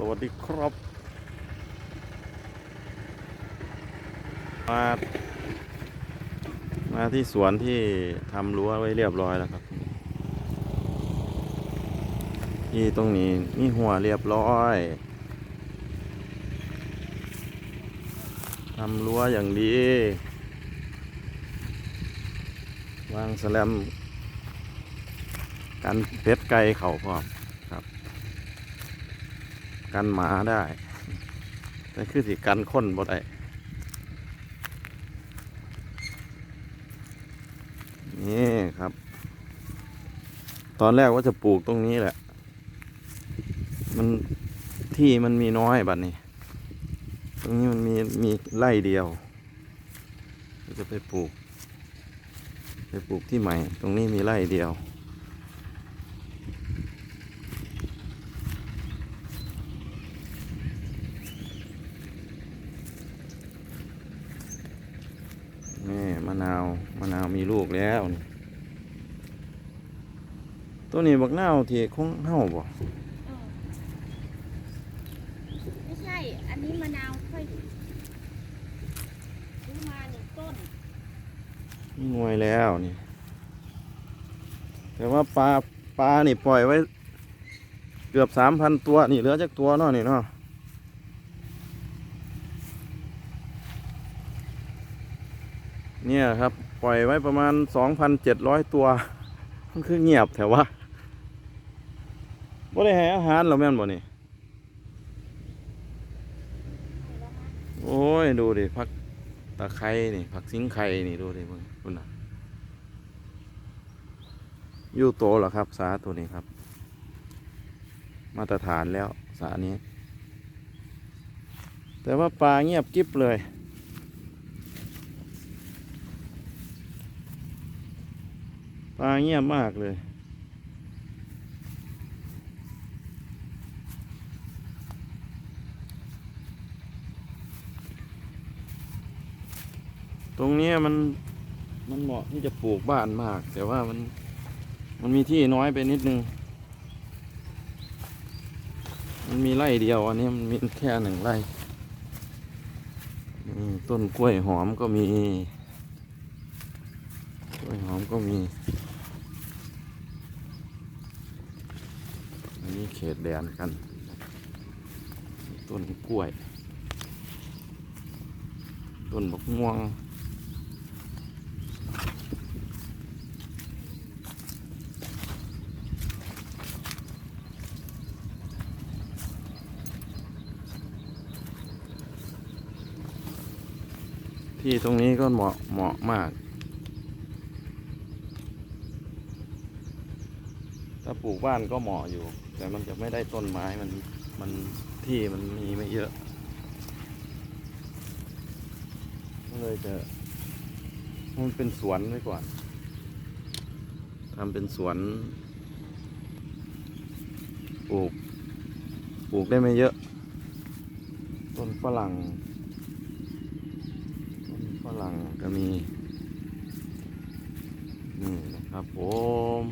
สวัสดีครับมามาที่สวนที่ทำรั้วไว้เรียบร้อยแล้วครับ ที่ตรงนี้มีหัวเรียบร้อยทำรั้วอย่างดี วางสแลมกันเป็ดไก่เขาพร้อม กันหมาได้ แต่คือสิกันคนบ่ได้นี่ครับ ตอนแรกว่าจะปลูกตรงนี้แหละ มันที่มันมีน้อยบัดนี้ ตรงนี้มันมีมีไร่เดียวจะไปปลูก ไปปลูกที่ใหม่ ตรงนี้มีไร่เดียว นี่มะนาวมะนาวมีลูกแล้ว ตัวนี้บักนาวที่คงเห่าบ่ไม่ใช่ อันนี้มะนาวค่อยซื้อมาหนึ่งต้นมีหน่วยแล้วนี่ แต่ว่าปลาปลานี่ปล่อยไว้ เกือบสามพันตัวนี่เหลือจักตัวเนาะนี่เนาะ เนี่ยครับ ปล่อยไว้ประมาณสองพันเจ็ดร้อยตัว มันคือเงียบแถวว่าบ่ได้ให้อาหารเรอแม่นบ่นี่ โอ้ย ดูดิพักตะไคร้นี่ผักสิงไข่นี่ดูดิมึงคุณน่ะยู่โตเหรอครับ สาตัวนี้ครับ มาตรฐานแล้วสานี้ แต่ว่าปลาเงียบกิ๊บเลย ปลาเงียบมากเลยตรงนี้มันมันเหมาะที่จะปลูกบ้านมาก แต่ว่ามันมันมีที่น้อยไปนิดนึง มันมีไร่เดียวอันนี้มันมีแค่หนึ่งไร่ต้นกล้วยหอมก็มี กล้วยหอมก็มี อันนี้เขตแดนกัน ต้นกล้วย ต้นบกม่วง ที่ตรงนี้ก็เหมาะเหมาะมาก ถ้าปลูกบ้านก็เหมาะอยู่ แต่มันจะไม่ได้ต้นไม้มันมันที่มันมีไม่เยอะก็เลยจะมันเป็นสวนไว้ก่อนทำเป็นสวนปลูกปลูกได้ไม่เยอะ ต้นฝรั่ง ต้นฝรั่งก็มี นี่นะครับผม